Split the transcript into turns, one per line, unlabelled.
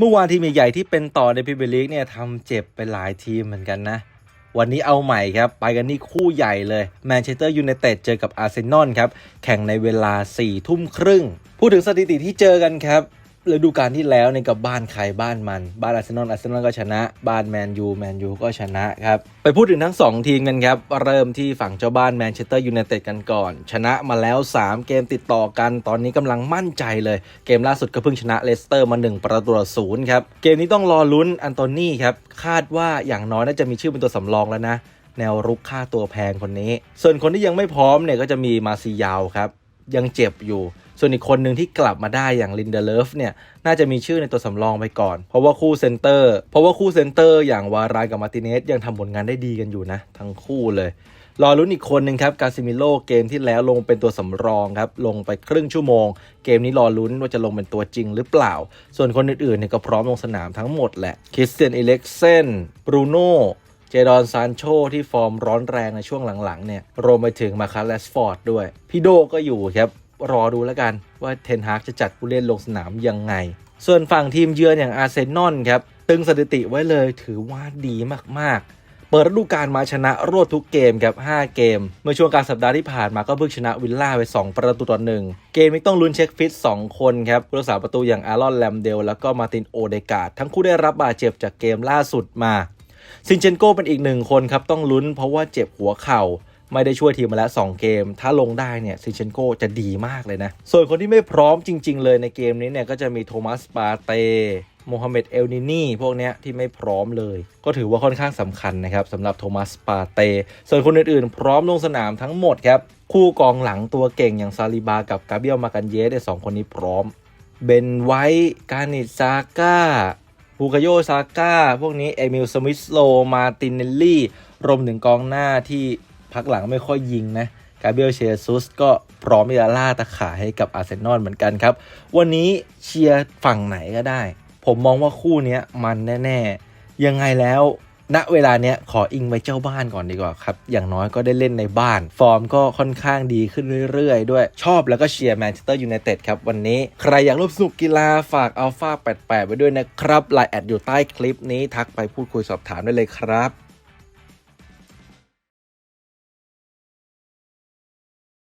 เมื่อวานทีมใหญ่ๆที่เป็นต่อในพรีเมียร์ลีกเนี่ยทำเจ็บไปหลายทีมเหมือนกันนะ วันนี้เอาใหม่ครับ ไปกันนี่คู่ใหญ่เลยแมนเชสเตอร์ยูไนเต็ดเจอกับอาร์เซนอลครับ แข่งในเวลา4ี่ทุ่มครึ่ง พูดถึงสถิติที่เจอกันครับ ฤดูกาลที่แล้วในกับบ้านใครบ้านมัน บ้านอาร์เซนอลอาร์เซนอลก็ชนะ บ้านแมนยูแมนยูก็ชนะครับ ไปพูดถึงทั้ง 2 ทีมกันครับ เริ่มที่ฝั่งเจ้าบ้านแมนเชสเตอร์ยูไนเต็ดกันก่อน ชนะมาแล้ว 3 เกมติดต่อกัน ตอนนี้กำลังมั่นใจเลย เกมล่าสุดก็เพิ่งชนะเลสเตอร์มา 1 ประตูต่อศูนย์ครับ เกมนี้ต้องรอลุ้นอันโตนี่ครับคาดว่าอย่างน้อยน่าจะมีชื่อเป็นตัวสำรองแล้วนะแนวรุกค่าตัวแพงคนนี้ ส่วนคนที่ยังไม่พร้อมเนี่ยก็จะมีมาซิยาวครับยังเจ็บอยู่ ส่วนอีกคนหนึ่งที่กลับมาได้อย่างลินเดเลฟเนี่ยน่าจะมีชื่อในตัวสำรองไปก่อน เพราะว่าคู่เซนเตอร์ เพราะว่าคู่เซนเตอร์อย่างวารายกับมาติเนสยังทำผลงานได้ดีกันอยู่นะ ทั้งคู่เลยรอลุ้นอีกคนหนึ่งครับ กาซิมิโลเกมที่แล้วลงเป็นตัวสำรองครับ ลงไปครึ่งชั่วโมง เกมนี้รอลุ้นว่าจะลงเป็นตัวจริงหรือเปล่า ส่วนคนอื่นๆเนี่ยก็พร้อมลงสนามทั้งหมดแหละคริสเตียนอิเล็กเซนบรูโน่เจดอนซานโชที่ฟอร์มร้อนแรงในช่วงหลังๆเนี่ยรวมไปถึงมาคาร์ลสฟอร์ดด้วยพี่โดก็อยู่ครับ รอดูแล้วกันว่าเทนฮากจะจัดผู้เล่นลงสนามยังไง ส่วนฝั่งทีมเยือนอย่างอาร์เซนอลครับตึงสถิติไว้เลยถือว่าดีมากๆ เปิดฤดูกาลมาชนะรวดทุกเกมครับ 5 เกม เมื่อช่วงกลารสัปดาห์ที่ผ่านมาก็เพิ่งชนะวิลล่าไป 2 ประตูต่อหนึ่ง เกมนี้ต้องลุ้นเช็คฟิต 2 คนครับผู้รักษาประตูอย่างอารอนแลมเดล แล้วก็มาตินโอเดกาดทั้งคู่ได้รับบาดเจ็บจากเกมล่าสุดมา ซินเชนโกเป็นอีกหนึ่งคนครับต้องลุ้นเพราะว่าเจ็บหัวเข่า ไม่ได้ช่วยทีมมาแล้ว 2 เกม ถ้าลงได้เนี่ยซินเชนโกจะดีมากเลยนะ ส่วนคนที่ไม่พร้อมจริง ๆ เลยในเกมนี้เนี่ยก็จะมีโทมัสปาเตโมฮัมเหม็ดเอลนินีพวกเนี้ยที่ไม่พร้อมเลย ก็ถือว่าค่อนข้างสำคัญนะครับสำหรับโทมัสปาเต ส่วนคนอื่นๆ พร้อมลงสนามทั้งหมดครับ คู่กองหลังตัวเก่งอย่างซาลิบากับกาเบียลมากันเยสเนี่ยสองคนนี้พร้อม เบนไวท์กานิซาก้าบูกาโยซาก้าพวกนี้เอมิลสมิธโลมาตินเนลลี่รวมถึงกองหน้าที่ พักหลังไม่ค่อยยิงนะกาเบรียลเชซุสก็พร้อมที่จะล่าตะข่ายให้กับอาร์เซนอลเหมือนกันครับ วันนี้เชียร์ฝั่งไหนก็ได้ ผมมองว่าคู่นี้มันแน่ๆ ยังไงแล้วณเวลาเนี้ยขออิงไว้เจ้าบ้านก่อนดีกว่าครับ อย่างน้อยก็ได้เล่นในบ้าน ฟอร์มก็ค่อนข้างดีขึ้นเรื่อยๆ ด้วย ชอบแล้วก็เชียร์แมนเชสเตอร์ยูไนเต็ดครับ วันนี้ใครอยากร่วมสนุกกีฬาฝากอัลฟา88 ไว้ด้วยนะครับไลน์แอดอยู่ใต้คลิปนี้ทักไปพูดคุยสอบถามได้เลยครับ